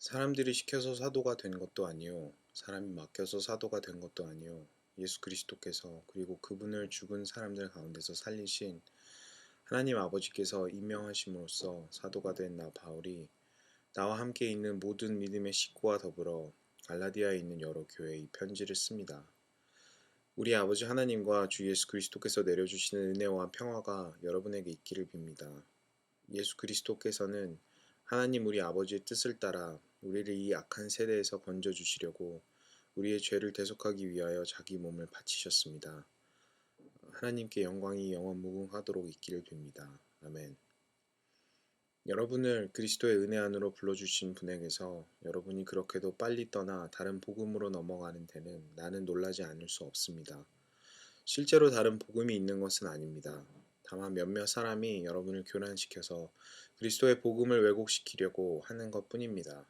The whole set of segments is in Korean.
사람들이 시켜서 사도가 된 것도 아니요 사람이 맡겨서 사도가 된 것도 아니요 예수 그리스도께서 그리고 그분을 죽은 사람들 가운데서 살리신 하나님 아버지께서 임명하심으로써 사도가 된 나 바울이 나와 함께 있는 모든 믿음의 식구와 더불어 갈라디아에 있는 여러 교회에 이 편지를 씁니다. 우리 아버지 하나님과 주 예수 그리스도께서 내려주시는 은혜와 평화가 여러분에게 있기를 빕니다. 예수 그리스도께서는 하나님 우리 아버지의 뜻을 따라 우리를 이 악한 세대에서 건져 주시려고 우리의 죄를 대속하기 위하여 자기 몸을 바치셨습니다. 하나님께 영광이 영원 무궁하도록 있기를 빕니다. 아멘. 여러분을 그리스도의 은혜 안으로 불러주신 분에게서 여러분이 그렇게도 빨리 떠나 다른 복음으로 넘어가는 데는 나는 놀라지 않을 수 없습니다. 실제로 다른 복음이 있는 것은 아닙니다. 다만 몇몇 사람이 여러분을 교란시켜서 그리스도의 복음을 왜곡시키려고 하는 것 뿐입니다.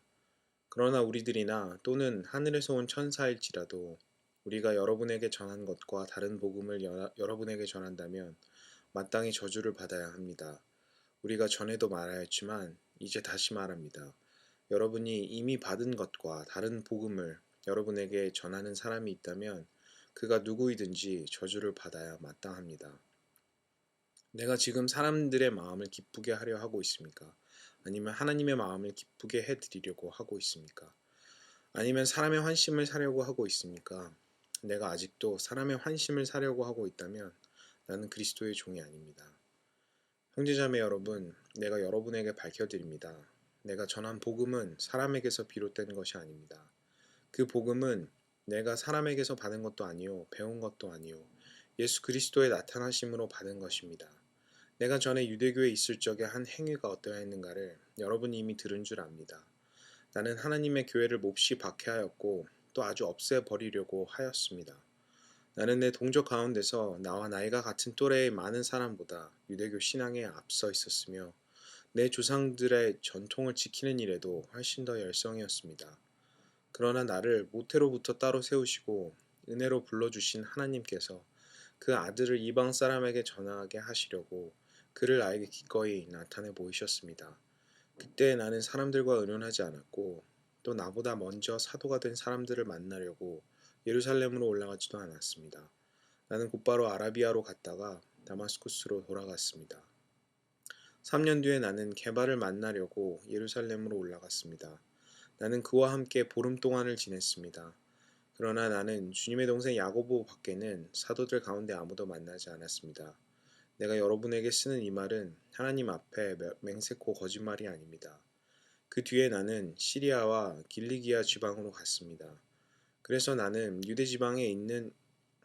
그러나 우리들이나 또는 하늘에서 온 천사일지라도 우리가 여러분에게 전한 것과 다른 복음을 여, 여러분에게 전한다면 마땅히 저주를 받아야 합니다. 우리가 전에도 말하였지만 이제 다시 말합니다. 여러분이 이미 받은 것과 다른 복음을 여러분에게 전하는 사람이 있다면 그가 누구이든지 저주를 받아야 마땅합니다. 내가 지금 사람들의 마음을 기쁘게 하려 하고 있습니까? 아니면 하나님의 마음을 기쁘게 해드리려고 하고 있습니까? 아니면 사람의 환심을 사려고 하고 있습니까? 내가 아직도 사람의 환심을 사려고 하고 있다면 나는 그리스도의 종이 아닙니다. 형제자매 여러분, 내가 여러분에게 밝혀드립니다. 내가 전한 복음은 사람에게서 비롯된 것이 아닙니다. 그 복음은 내가 사람에게서 받은 것도 아니요, 배운 것도 아니요, 예수 그리스도의 나타나심으로 받은 것입니다. 내가 전에 유대교에 있을 적에 한 행위가 어떠했는가를 여러분이 이미 들은 줄 압니다. 나는 하나님의 교회를 몹시 박해하였고 또 아주 없애버리려고 하였습니다. 나는 내 동족 가운데서 나와 나이가 같은 또래의 많은 사람보다 유대교 신앙에 앞서 있었으며 내 조상들의 전통을 지키는 일에도 훨씬 더 열성이었습니다. 그러나 나를 모태로부터 따로 세우시고 은혜로 불러주신 하나님께서 그 아들을 이방 사람에게 전하게 하시려고 그를 나에게 기꺼이 나타내 보이셨습니다. 그때 나는 사람들과 의논하지 않았고 또 나보다 먼저 사도가 된 사람들을 만나려고 예루살렘으로 올라가지도 않았습니다. 나는 곧바로 아라비아로 갔다가 다마스쿠스로 돌아갔습니다. 3년 뒤에 나는 개발을 만나려고 예루살렘으로 올라갔습니다. 나는 그와 함께 보름 동안을 지냈습니다. 그러나 나는 주님의 동생 야고보 밖에는 사도들 가운데 아무도 만나지 않았습니다. 내가 여러분에게 쓰는 이 말은 하나님 앞에 맹세코 거짓말이 아닙니다. 그 뒤에 나는 시리아와 길리기아 지방으로 갔습니다. 그래서 나는 유대 지방에 있는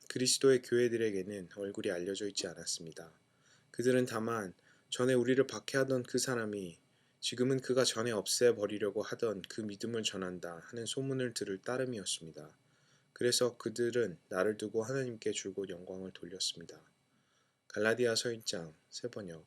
그리스도의 교회들에게는 얼굴이 알려져 있지 않았습니다. 그들은 다만 전에 우리를 박해하던 그 사람이 지금은 그가 전에 없애버리려고 하던 그 믿음을 전한다 하는 소문을 들을 따름이었습니다. 그래서 그들은 나를 두고 하나님께 줄곧 영광을 돌렸습니다. 갈라디아서 1장 세번역